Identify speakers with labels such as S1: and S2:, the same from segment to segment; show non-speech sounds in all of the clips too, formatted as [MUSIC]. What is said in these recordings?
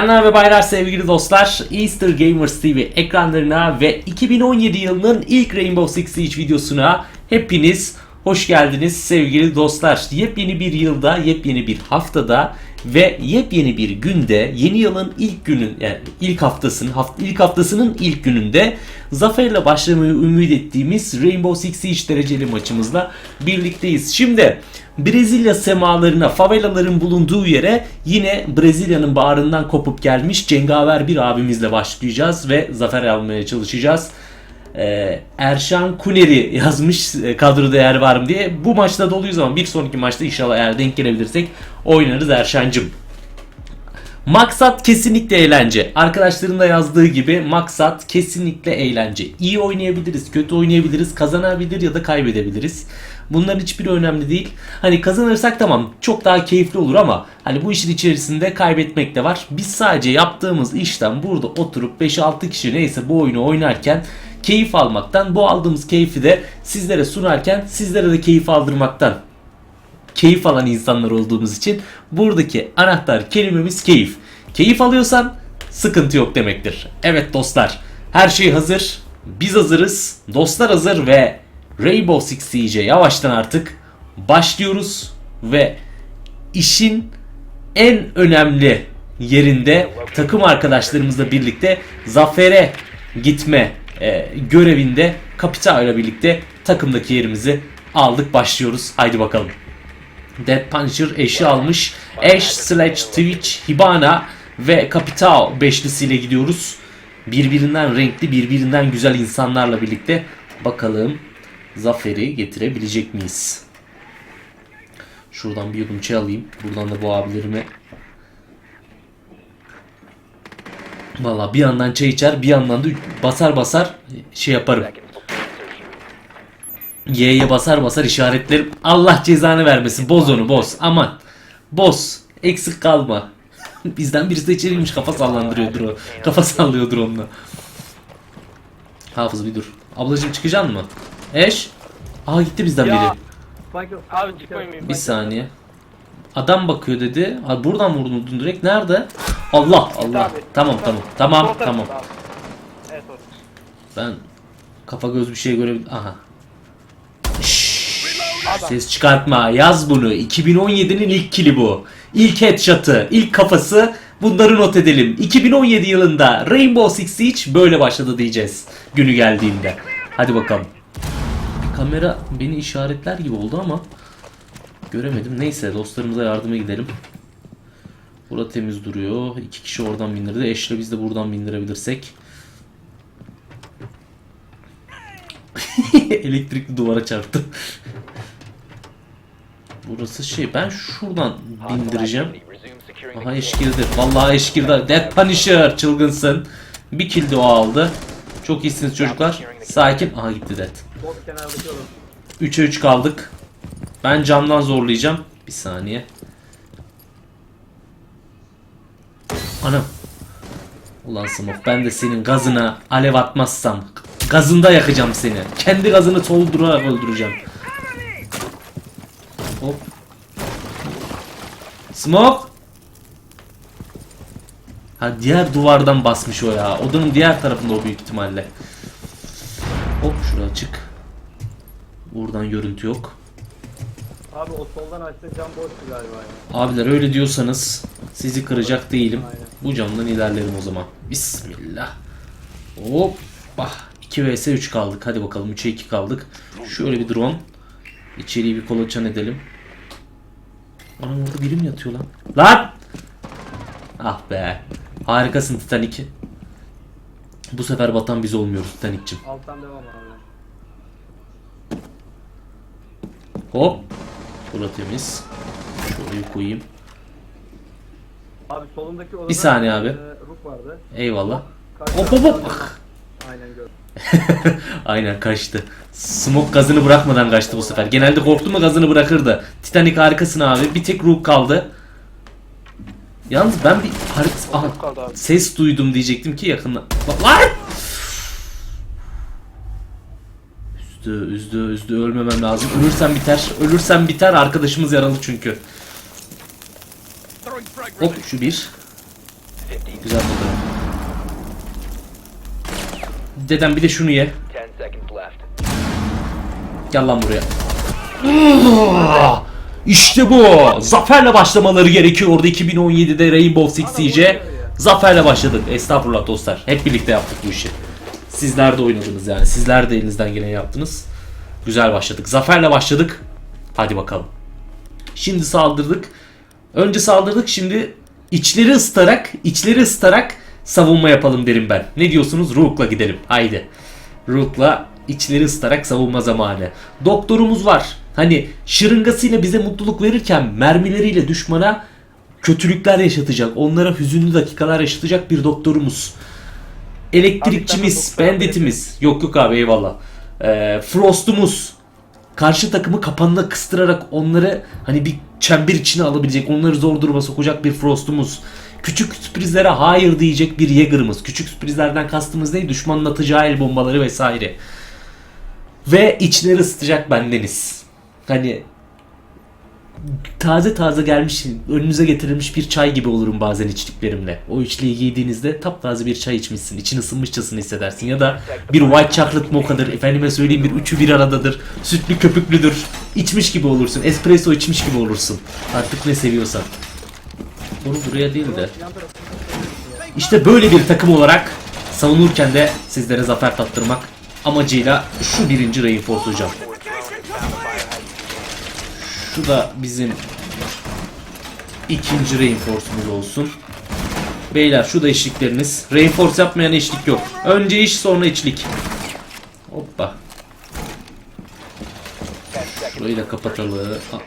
S1: Bayanlar ve baylar sevgili dostlar Easter Gamers TV ekranlarına ve 2017 yılının ilk Rainbow Six Siege videosuna hepiniz hoş geldiniz sevgili dostlar. Yepyeni bir yılda, yepyeni bir haftada ve yepyeni bir günde yeni yılın ilk günün yani ilk haftasının haft, ilk haftasının ilk gününde zaferle başlamayı ümit ettiğimiz Rainbow Six Siege dereceli maçımızla birlikteyiz. Şimdi Brezilya semalarına, favelaların bulunduğu yere yine Brezilya'nın bağrından kopup gelmiş cengaver bir abimizle başlayacağız ve zafer almaya çalışacağız. Ee, Erşan Kuneri yazmış e, kadro değer var mı diye. Bu maçta doluyuz ama bir sonraki maçta inşallah eğer denk gelebilirsek oynarız Erşancım. Maksat kesinlikle eğlence. Arkadaşların da yazdığı gibi maksat kesinlikle eğlence. İyi oynayabiliriz, kötü oynayabiliriz, kazanabilir ya da kaybedebiliriz. Bunların hiçbiri önemli değil. Hani kazanırsak tamam çok daha keyifli olur ama hani bu işin içerisinde kaybetmek de var. Biz sadece yaptığımız işten burada oturup 5-6 kişi neyse bu oyunu oynarken keyif almaktan, bu aldığımız keyfi de sizlere sunarken sizlere de keyif aldırmaktan keyif alan insanlar olduğumuz için buradaki anahtar kelimemiz keyif. Keyif alıyorsan sıkıntı yok demektir. Evet dostlar her şey hazır. Biz hazırız. Dostlar hazır ve Rainbow Six Siege'e yavaştan artık başlıyoruz ve işin en önemli yerinde takım arkadaşlarımızla birlikte zafere gitme e, görevinde Kapital ile birlikte takımdaki yerimizi aldık başlıyoruz. Haydi bakalım. Dead Punisher eşi almış. Ash, Sledge, Twitch, Hibana ve Kapital beşlisiyle gidiyoruz. Birbirinden renkli, birbirinden güzel insanlarla birlikte bakalım zaferi getirebilecek miyiz? Şuradan bir yudum çay alayım. Buradan da bu abilerime Valla bir yandan çay içer bir yandan da basar basar şey yaparım. Y'ye basar basar işaretlerim. Allah cezanı vermesin. Boz onu boz. Aman. Boz. Eksik kalma. [LAUGHS] Bizden birisi de içeriymiş. Kafa sallandırıyordur o. Kafa sallıyordur onunla. Hafız bir dur. Ablacım çıkacaksın mı? Eş. Aa gitti bizden biri.
S2: Sanki
S3: Abi çıkmayayım.
S1: Bir saniye. Adam bakıyor dedi. Ha, buradan vurdun direkt. Nerede? Allah Allah.
S2: abi.
S1: Tamam tamam. Tamam
S2: Sol tarafında
S1: tamam.
S2: abi. Evet o.
S1: Ben kafa göz bir şey görebilirim. Aha. Şşş, Ses çıkartma. Yaz bunu. 2017'nin ilk kili bu. İlk headshot'ı, ilk kafası. Bunları not edelim. 2017 yılında Rainbow Six Siege böyle başladı diyeceğiz. Günü geldiğinde. Hadi bakalım. Kamera beni işaretler gibi oldu ama göremedim. Neyse dostlarımıza yardıma gidelim. Bura temiz duruyor. İki kişi oradan bindirdi. Eşle biz de buradan bindirebilirsek. [LAUGHS] Elektrikli duvara çarptı. Burası şey ben şuradan bindireceğim. Aha eş. Vallahi eş girdi. Dead Punisher çılgınsın. Bir kill o aldı. Çok iyisiniz çocuklar. Sakin. Aha gitti Dead.
S2: Sol kenardaki olur.
S1: 3'e 3 kaldık. Ben camdan zorlayacağım. Bir saniye. Anam. Ulan Smoke ben de senin gazına alev atmazsam gazında yakacağım seni. Kendi gazını soldurarak öldüreceğim. Hop. Smoke. Ha diğer duvardan basmış o ya. Odanın diğer tarafında o büyük ihtimalle. Hop şuraya çık. Buradan görüntü yok.
S2: Abi o soldan açtı cam boştu galiba ya.
S1: Abiler öyle diyorsanız sizi kıracak değilim.
S2: Aynen.
S1: Bu camdan ilerlerim o zaman. Bismillah. Hoppa. 2 vs 3 kaldık. Hadi bakalım 3'e 2 kaldık. Şöyle bir drone. İçeriği bir kolaçan edelim. Anam orada biri mi yatıyor lan? Lan! Ah be. Harikasın Titanic. Bu sefer batan biz olmuyoruz Titanic'cim.
S2: Alttan devam abi.
S1: Hop. Bura temiz. Şurayı koyayım.
S2: Abi solundaki odada
S1: Bir saniye abi.
S2: e, Rook vardı.
S1: Eyvallah.
S2: Karşı
S1: Hop hop hop.
S2: Aynen gördüm. [LAUGHS]
S1: Aynen kaçtı. Smoke gazını bırakmadan kaçtı bu sefer. Genelde korktu mu gazını bırakırdı. Titanic harikasın abi. Bir tek Rook kaldı. Yalnız ben bir harit Aha, ses duydum diyecektim ki yakında. Bak lan! Üzdü, üzdü, üzdü. Ölmemem lazım. Ölürsem biter. Ölürsem biter. Arkadaşımız yaralı çünkü. Hop şu bir. Güzel oldu. Dedem bir de şunu ye.
S3: 10 seconds left.
S1: Gel lan buraya. [GASPS] İşte bu. Zaferle başlamaları gerekiyordu 2017'de Rainbow Six Siege. Zaferle başladık. Estağfurullah dostlar. Hep birlikte yaptık bu işi. Sizler de oynadınız yani. Sizler de elinizden geleni yaptınız. Güzel başladık. Zaferle başladık. Hadi bakalım. Şimdi saldırdık. Önce saldırdık şimdi içleri ısıtarak, içleri ısıtarak savunma yapalım derim ben. Ne diyorsunuz? Rook'la gidelim. Haydi. Rook'la içleri ısıtarak savunma zamanı. Doktorumuz var. Hani şırıngasıyla bize mutluluk verirken mermileriyle düşmana kötülükler yaşatacak. Onlara hüzünlü dakikalar yaşatacak bir doktorumuz. Elektrikçimiz, banditimiz. Yok yok abi eyvallah. Ee, Frost'umuz. Karşı takımı kapanına kıstırarak onları hani bir çember içine alabilecek, onları zor duruma sokacak bir Frost'umuz. Küçük sürprizlere hayır diyecek bir Jäger'ımız. Küçük sürprizlerden kastımız ne? Düşmanın atacağı el bombaları vesaire. Ve içleri ısıtacak bendeniz. Hani taze taze gelmiş, önünüze getirilmiş bir çay gibi olurum bazen içtiklerimle. O içliği giydiğinizde taptaze bir çay içmişsin, için ısınmışçasını hissedersin. Ya da bir white chocolate mocha'dır, efendime söyleyeyim bir üçü bir aradadır, sütlü köpüklüdür. İçmiş gibi olursun, espresso içmiş gibi olursun. Artık ne seviyorsan. Bunu buraya değil de. İşte böyle bir takım olarak savunurken de sizlere zafer tattırmak amacıyla şu birinci reinforce hocam. Şu da bizim ikinci reinforce'umuz olsun. Beyler şu da eşlikleriniz. Reinforce yapmayan eşlik yok. Önce iş sonra içlik. Hoppa. Şurayı da kapatalım. Aa.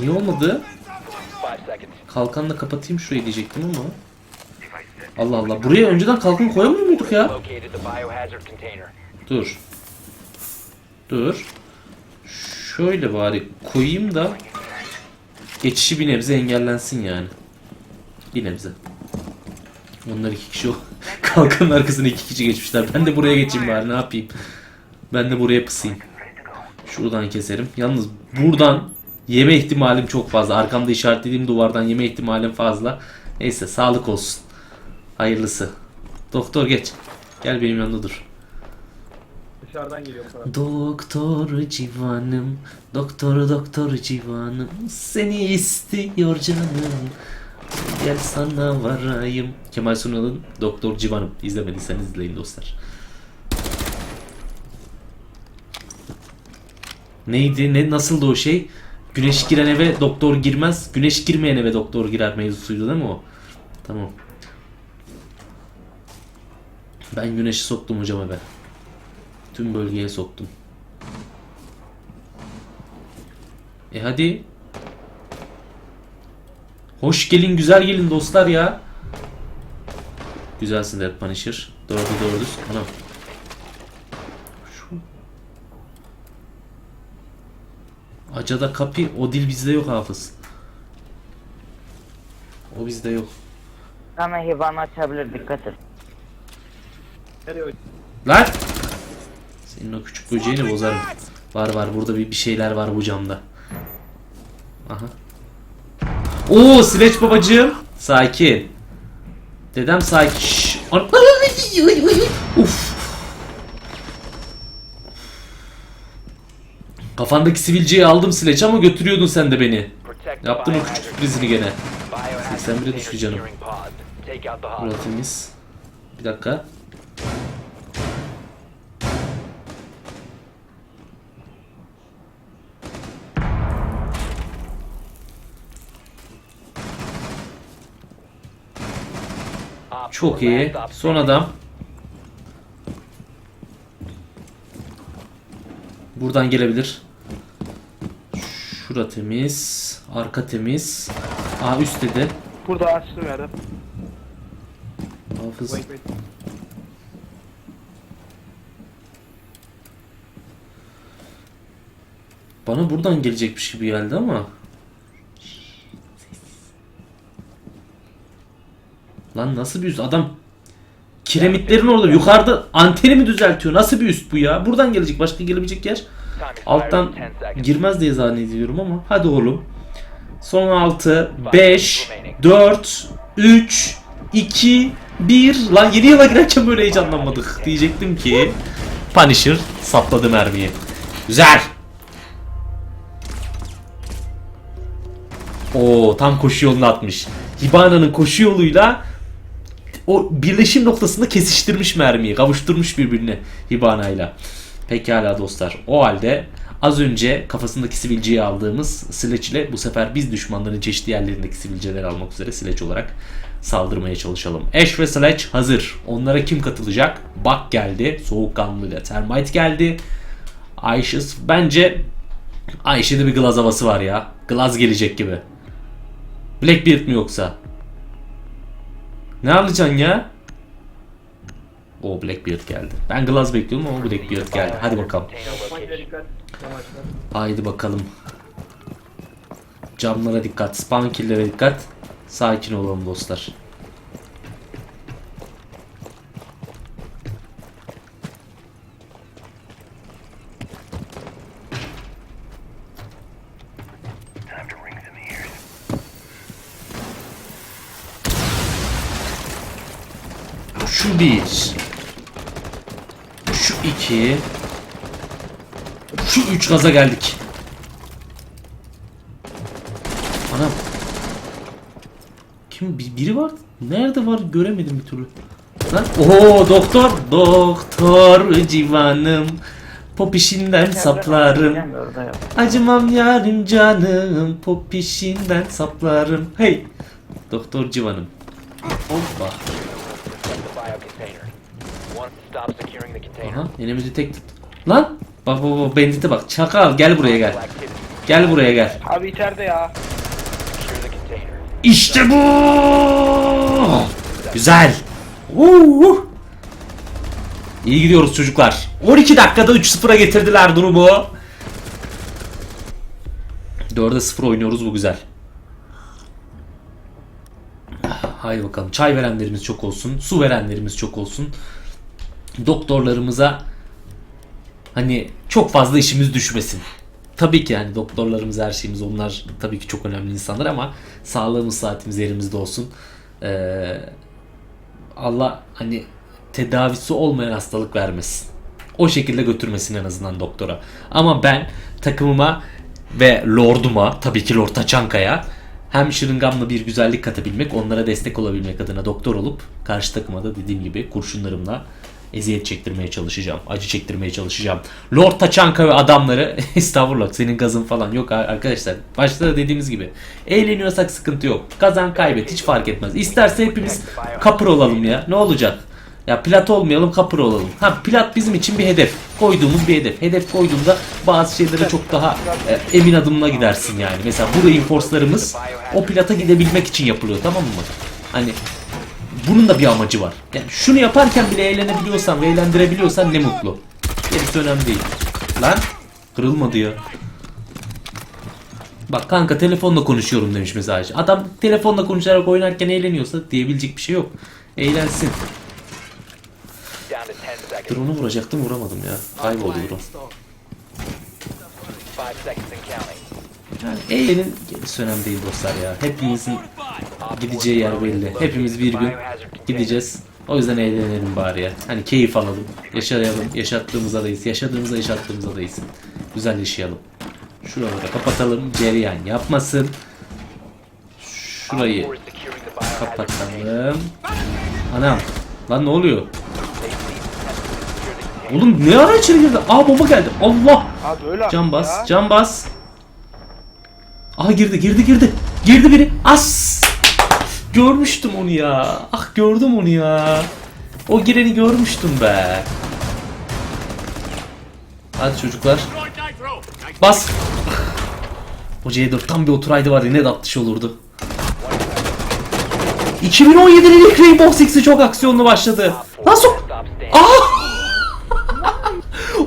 S1: Niye olmadı?
S3: 5 seconds.
S1: Kalkanla kapatayım şurayı diyecektim ama. Allah Allah. Buraya önceden kalkan koyamıyor muyduk ya? Dur. Dur. Şöyle bari koyayım da geçişi bir nebze engellensin yani. Bir nebze. Onlar iki kişi o. [LAUGHS] Kalkanın arkasına iki kişi geçmişler. Ben de buraya geçeyim bari ne yapayım. Ben de buraya pısayım. Şuradan keserim. Yalnız buradan yeme ihtimalim çok fazla. Arkamda işaretlediğim duvardan yeme ihtimalim fazla. Neyse sağlık olsun. Hayırlısı. Doktor geç. Gel benim yanımda dur.
S2: Dışarıdan geliyor bu.
S1: Doktor civanım, doktor doktor civanım, seni istiyor canım. Gel sana varayım. Kemal Sunal'ın Doktor Civanım. İzlemediyseniz izleyin dostlar. Neydi? Ne nasıldı o şey? Güneş giren eve doktor girmez. Güneş girmeyen eve doktor girer mevzusuydu değil mi o? Tamam. Ben güneşi soktum hocam eve. Tüm bölgeye soktum. E hadi. Hoş gelin güzel gelin dostlar ya. Güzelsin Dead Punisher. Dördü dördüz. Anam. Şu. Acada kapi. O dil bizde yok hafız. O bizde yok.
S4: Sana hivan açabilir dikkat et.
S1: Lan! Senin o küçük böceğini bozarım. Var var burada bir, bir şeyler var bu camda. Aha. Oo Sileç babacığım. Sakin. Dedem sakin. Uf. Kafandaki sivilceyi aldım Sileç ama götürüyordun sen de beni. Yaptın o küçük sürprizini gene.
S3: Biohazard
S1: 81'e
S3: container
S1: düştü canım.
S3: hostage.
S1: Murat'ımız. Bir dakika. Çok iyi. Son adam. Buradan gelebilir. Şura temiz. Arka temiz. Aa üst dedi.
S2: Burada açtı verdim.
S1: Hafız. Bana buradan gelecekmiş gibi geldi ama. Lan nasıl bir üst adam? Kiremitlerin orada yukarıda anteni mi düzeltiyor? Nasıl bir üst bu ya? Buradan gelecek başka gelebilecek yer. Alttan
S3: in 10 seconds.
S1: girmez diye zannediyorum ama hadi oğlum. Son 6, 5, 4, 3, 2, 1. Lan yeni yıla girerken böyle heyecanlanmadık. Diyecektim ki Punisher sapladı mermiyi. Güzel. Oo tam koşu yoluna atmış. Hibana'nın koşu yoluyla o birleşim noktasında kesiştirmiş mermiyi. Kavuşturmuş birbirine Hibana'yla. Pekala dostlar. O halde az önce kafasındaki sivilceyi aldığımız Sledge ile bu sefer biz düşmanların çeşitli yerlerindeki sivilceleri almak üzere Sledge olarak saldırmaya çalışalım. Ash ve Sledge hazır. Onlara kim katılacak? Bak geldi. Soğukkanlı ile Termite geldi. Ayşe bence Ayşe'de bir Glaz havası var ya. Glaz gelecek gibi. Blackbeard mi yoksa? Ne alacaksın ya? O Blackbeard geldi. Ben Glaz bekliyordum ama Blackbeard geldi. Hadi bakalım. Haydi bakalım. Camlara dikkat, spawn dikkat. Sakin olalım dostlar. Şu bir. Şu iki. Şu üç gaza geldik. Anam. Kim? Bir, biri var? Nerede var? Göremedim bir türlü. Lan oho doktor. Doktor civanım. Popişinden saplarım. acımam yarim canım. Popişinden saplarım. Hey! Doktor civanım. Hoppa. Aha enemy detected lan bak bak bak bandite bak çakal gel buraya gel gel buraya gel
S5: Abi içeride ya.
S1: İşte bu. Güzel. Uuu. İyi gidiyoruz çocuklar. 12 dakikada 3-0'a getirdiler durumu. 4'e 0 oynuyoruz bu güzel. Haydi bakalım. Çay verenlerimiz çok olsun. Su verenlerimiz çok olsun. Doktorlarımıza hani çok fazla işimiz düşmesin. Tabii ki yani doktorlarımız her şeyimiz onlar tabii ki çok önemli insanlar ama sağlığımız saatimiz yerimizde olsun. Ee, Allah hani tedavisi olmayan hastalık vermesin. O şekilde götürmesin en azından doktora. Ama ben takımıma ve lorduma tabii ki Lord Taçanka'ya hem şırıngamla bir güzellik katabilmek, onlara destek olabilmek adına doktor olup karşı takıma da dediğim gibi kurşunlarımla eziyet çektirmeye çalışacağım. Acı çektirmeye çalışacağım. Lord Taçanka ve adamları [LAUGHS] estağfurullah senin gazın falan yok arkadaşlar. Başta da dediğimiz gibi eğleniyorsak sıkıntı yok. Kazan kaybet hiç fark etmez. İsterse hepimiz kapır olalım ya. Ne olacak? Ya plat olmayalım kapır olalım. Ha plat bizim için bir hedef. Koyduğumuz bir hedef. Hedef koyduğunda bazı şeylere çok daha e, emin adımla gidersin yani. Mesela bu reinforce'larımız o plata gidebilmek için yapılıyor tamam mı? Hani bunun da bir amacı var. Yani şunu yaparken bile eğlenebiliyorsan ve eğlendirebiliyorsan ne mutlu. Gerisi önemli değil. Lan kırılmadı ya. Bak kanka telefonla konuşuyorum demiş mesaj. Adam telefonla konuşarak oynarken eğleniyorsa diyebilecek bir şey yok. Eğlensin.
S3: Down to 10 seconds.
S1: Drone'u vuracaktım vuramadım ya. Kayboldu drone.
S3: 5 seconds and counting.
S1: Yani eğlenin gerisi önemli değil dostlar ya. Hepimizin gideceği yer belli. Hepimiz bir gün gideceğiz. O yüzden eğlenelim bari ya. Hani keyif alalım. Yaşayalım. Yaşattığımız adayız. Yaşadığımızda yaşattığımız adayız. Güzel yaşayalım. Şuraları da kapatalım. Cereyan yapmasın. Şurayı kapatalım. Anam. Lan ne oluyor? Oğlum ne ara içeri girdi? Aa bomba geldi. Allah. Can bas, can bas. Aha girdi, girdi, girdi. Girdi biri. As! Görmüştüm onu ya. Ah gördüm onu ya. O gireni görmüştüm be. Hadi çocuklar. Bas. O C4 tam bir oturaydı var ya ne tatlış olurdu. 2017'nin ilk Rainbow Six'i çok aksiyonlu başladı. Nasıl? Aa!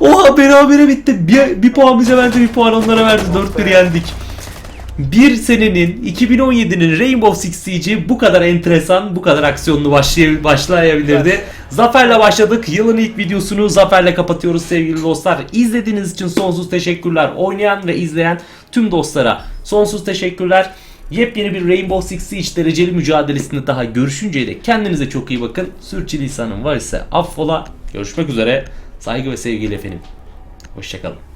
S1: [LAUGHS] Oha berabere bitti. Bir, bir puan bize verdi, bir puan onlara verdi. 4-1 yendik. Bir senenin 2017'nin Rainbow Six Siege'i bu kadar enteresan, bu kadar aksiyonlu başlay başlayabilirdi. Zafer'le başladık. Yılın ilk videosunu Zafer'le kapatıyoruz sevgili dostlar. İzlediğiniz için sonsuz teşekkürler. Oynayan ve izleyen tüm dostlara sonsuz teşekkürler. Yepyeni bir Rainbow Six Siege dereceli mücadelesinde daha görüşünceye dek kendinize çok iyi bakın. Sürçülisanım var ise affola. Görüşmek üzere. Saygı ve sevgiyle efendim. Hoşçakalın.